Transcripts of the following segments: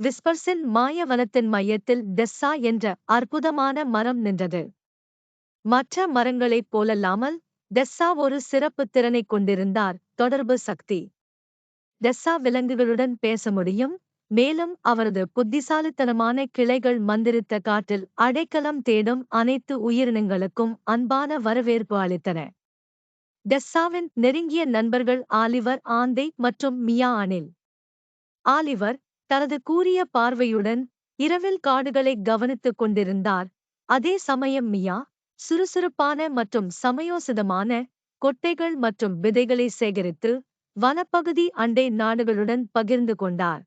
விஸ்பர்ஸின் மாயவனத்தின் மையத்தில் டெஸ்ஸா என்ற அற்புதமான மரம் நின்றது. மற்ற மரங்களைப் போலல்லாமல் டெஸ்ஸா ஒரு சிறப்பு திறனைக் கொண்டிருந்தார். தொடர்பு சக்தி. டெஸ்ஸா விலங்குகளுடன் பேச முடியும் மேலும் அவரது புத்திசாலித்தனமான கிளைகள் மந்திரித்த காட்டில் அடைக்கலம் தேடும் அனைத்து உயிரினங்களுக்கும் அன்பான வரவேற்பு அளித்தன. டெஸ்ஸாவின் நெருங்கிய நண்பர்கள் ஆலிவர் ஆந்தை மற்றும் மியா அனில். ஆலிவர் தனது கூரிய பார்வையுடன் இரவில் காடுகளை கவனித்துக் கொண்டிருந்தார். அதே சமயம் மியா சுறுசுறுப்பான மற்றும் சமயோசிதமான கொட்டைகள் மற்றும் விதைகளை சேகரித்து வனப்பகுதி அண்டை நாடுகளுடன் பகிர்ந்து கொண்டார்.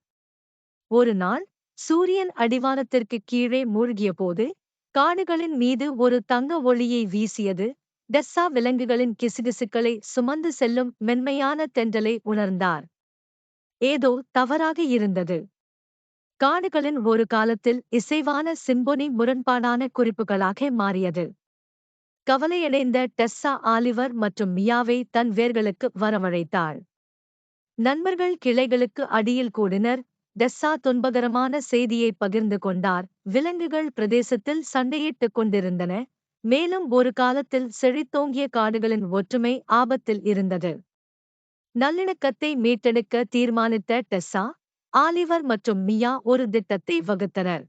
ஒரு நாள் சூரியன் அடிவானத்திற்கு கீழே மூழ்கியபோது காடுகளின் மீது ஒரு தங்க ஒளியை வீசியது டெஸ்ஸா விலங்குகளின் கிசுகிசுக்களை சுமந்து செல்லும் மென்மையான தென்றலை உணர்ந்தார். ஏதோ தவறாக இருந்தது. காடுகளின் ஒரு காலத்தில் இசைவான சிம்பொனி முரண்பாடான குறிப்புகளாக மாறியது. கவலையடைந்த டெஸ்ஸா ஆலிவர் மற்றும் மியாவை தன் வேர்களுக்கு வரவழைத்தாள். நண்பர்கள் கிளைகளுக்கு அடியில் கூடினர். டெஸ்ஸா துன்பகரமான செய்தியை பகிர்ந்து கொண்டார். விலங்குகள் பிரதேசத்தில் சண்டையிட்டுக் கொண்டிருந்தன. மேலும் ஒரு காலத்தில் செழித்தோங்கிய காடுகளின் ஒற்றுமை ஆபத்தில் இருந்தது. நல்லிணக்கத்தை மீட்டெடுக்க தீர்மானித்த டெஸ்ஸா ஆலிவர் மற்றும் மியா ஒரு திட்டத்தை வகுத்தனர்.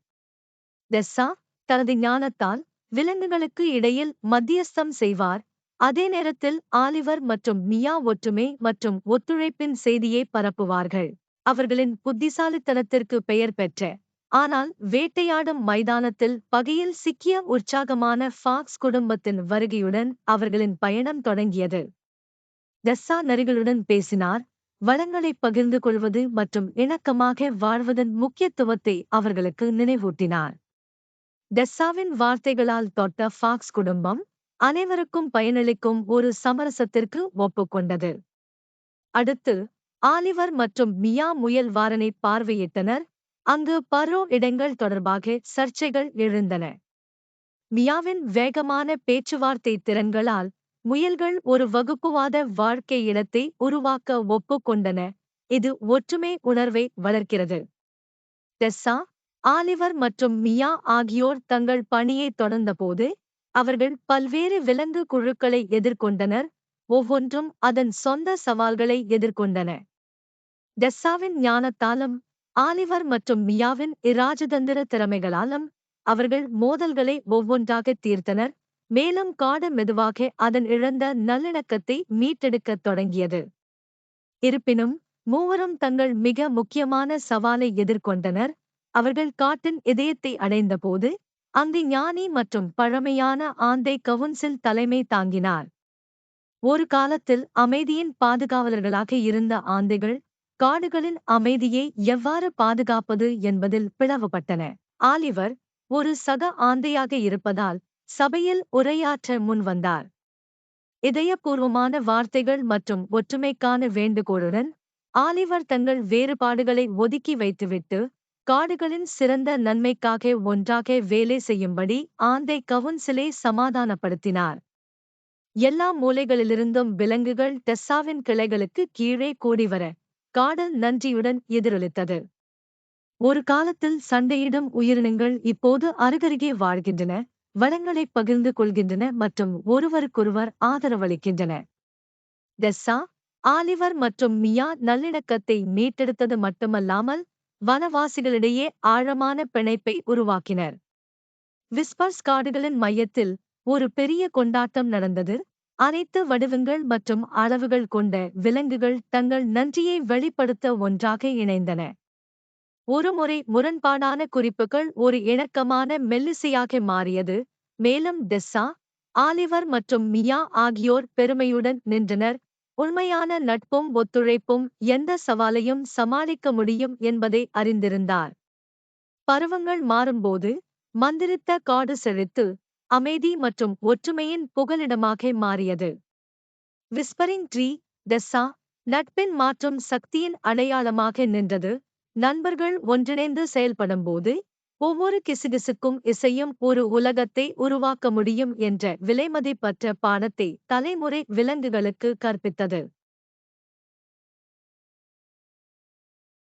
டெஸ்ஸா தனது ஞானத்தால் விலங்குகளுக்கு இடையில் மத்தியஸ்தம் செய்வார். அதே நேரத்தில் ஆலிவர் மற்றும் மியா ஒற்றுமை மற்றும் ஒத்துழைப்பின் செய்தியை பரப்புவார்கள். அவர்களின் புத்திசாலித்தனத்திற்கு பெயர் பெற்ற ஆனால் வேட்டையாடும் மைதானத்தில் பகையில் சிக்கிய உற்சாகமான ஃபாக்ஸ் குடும்பத்தின் வருகையுடன் அவர்களின் பயணம் தொடங்கியது. டெஸ்ஸா நரிகளுடன் பேசினார். வளங்களை பகிர்ந்து கொள்வது மற்றும் இணக்கமாக வாழ்வதன் முக்கியத்துவத்தை அவர்களுக்கு நினைவூட்டினார். டெஸ்ஸாவின் வார்த்தைகளால் தொட்ட ஃபாக்ஸ் குடும்பம் அனைவருக்கும் பயனளிக்கும் ஒரு சமரசத்திற்கு ஒப்புக்கொண்டது. அடுத்து ஆலிவர் மற்றும் மியா முயல் வாரனை பார்வையிட்டனர். அங்கு பரோ இடங்கள் தொடர்பாக சர்ச்சைகள் எழுந்தன. மியாவின் வேகமான பேச்சுவார்த்தை திறன்களால் முயல்கள் ஒரு வகுப்புவாத வாழ்க்கை இடத்தை உருவாக்க ஒப்புக்கொண்டன. இது ஒற்றுமை உணர்வை வளர்க்கிறது. டெஸ்ஸா ஆலிவர் மற்றும் மியா ஆகியோர் தங்கள் பணியை தொடர்ந்தபோது அவர்கள் பல்வேறு விலங்கு குழுக்களை எதிர்கொண்டனர். ஒவ்வொன்றும் அதன் சொந்த சவால்களை எதிர்கொண்டன. டெஸ்ஸாவின் ஞானத்தாலும் ஆலிவர் மற்றும் மியாவின் இராஜதந்திர திறமைகளாலும் அவர்கள் மோதல்களை ஒவ்வொன்றாக தீர்த்தனர். மேலும் காடு மெதுவாக அதன் இழந்த நல்லிணக்கத்தை மீட்டெடுக்கத் தொடங்கியது. இருப்பினும் மூவரும் தங்கள் மிக முக்கியமான சவாலை எதிர்கொண்டனர். அவர்கள் காட்டின் இதயத்தை அடைந்தபோது அங்கு ஞானி மற்றும் பழமையான ஆந்தை கவுன்சில் தலைமை தாங்கினார். ஒரு காலத்தில் அமைதியின் பாதுகாவலர்களாக இருந்த ஆந்தைகள் காடுகளின் அமைதியை எவ்வாறு பாதுகாப்பது என்பதில் பிளவுபட்டன. ஆலிவர் ஒரு சக ஆந்தையாக இருப்பதால் சபையில் உரையாற்ற முன்வந்தார் இதயபூர்வமான வார்த்தைகள் மற்றும் ஒற்றுமைக்கான வேண்டுகோளுடன் ஆலிவர் தங்கள் வேறுபாடுகளை ஒதுக்கி வைத்துவிட்டு காடுகளின் சிறந்த நன்மைக்காக ஒன்றாக வேலை செய்யும்படி ஆந்தை கவுன்சிலை சமாதானப்படுத்தினார். எல்லா மூலைகளிலிருந்தும் விலங்குகள் டெஸ்ஸாவின் கிளைகளுக்கு கீழே கூடிவர காடு நன்றியுடன் எதிரொலித்தது. ஒரு காலத்தில் சண்டையிடும் உயிரினங்கள் இப்போது அருகருகே வாழ்கின்றன. வளங்களை பகிர்ந்து கொள்கின்றன மற்றும் ஒருவருக்கொருவர் ஆதரவளிக்கின்றன. டெஸ்ஸா ஆலிவர் மற்றும் மியா நல்லிணக்கத்தை மீட்டெடுத்தது மட்டுமல்லாமல் வனவாசிகளிடையே ஆழமான பிணைப்பை உருவாக்கினர். விஸ்பர்ஸ் காடுகளின் மையத்தில் ஒரு பெரிய கொண்டாட்டம் நடந்தது. அனைத்து வடிவங்கள் மற்றும் அளவுகள் கொண்ட விலங்குகள் தங்கள் நன்றியை வெளிப்படுத்த ஒன்றாக இணைந்தன. ஒருமுறை முரண்பாடான குறிப்புகள் ஒரு இணக்கமான மெல்லிசையாக மாறியது. மேலும் டெஸ்ஸா ஆலிவர் மற்றும் மியா ஆகியோர் பெருமையுடன் நின்றனர். உண்மையான நட்பும் ஒத்துழைப்பும் எந்த சவாலையும் சமாளிக்க முடியும் என்பதை அறிந்திருந்தார். பருவங்கள் மாறும்போது மந்திரித்த காடு செழித்து அமைதி மற்றும் ஒற்றுமையின் புகலிடமாக மாறியது. விஸ்பரிங் ட்ரீ டெஸ்ஸா நட்பின் மாற்றும் சக்தியின் அடையாளமாக நின்றது. நண்பர்கள் ஒன்றிணைந்து செயல்படும்போது ஒவ்வொரு கிசுகிசுக்கும் இசையும் ஒரு உலகத்தை உருவாக்க முடியும் என்ற விலைமதிப்பற்ற பாடத்தை தலைமுறை விலங்குகளுக்கு கற்பித்தது.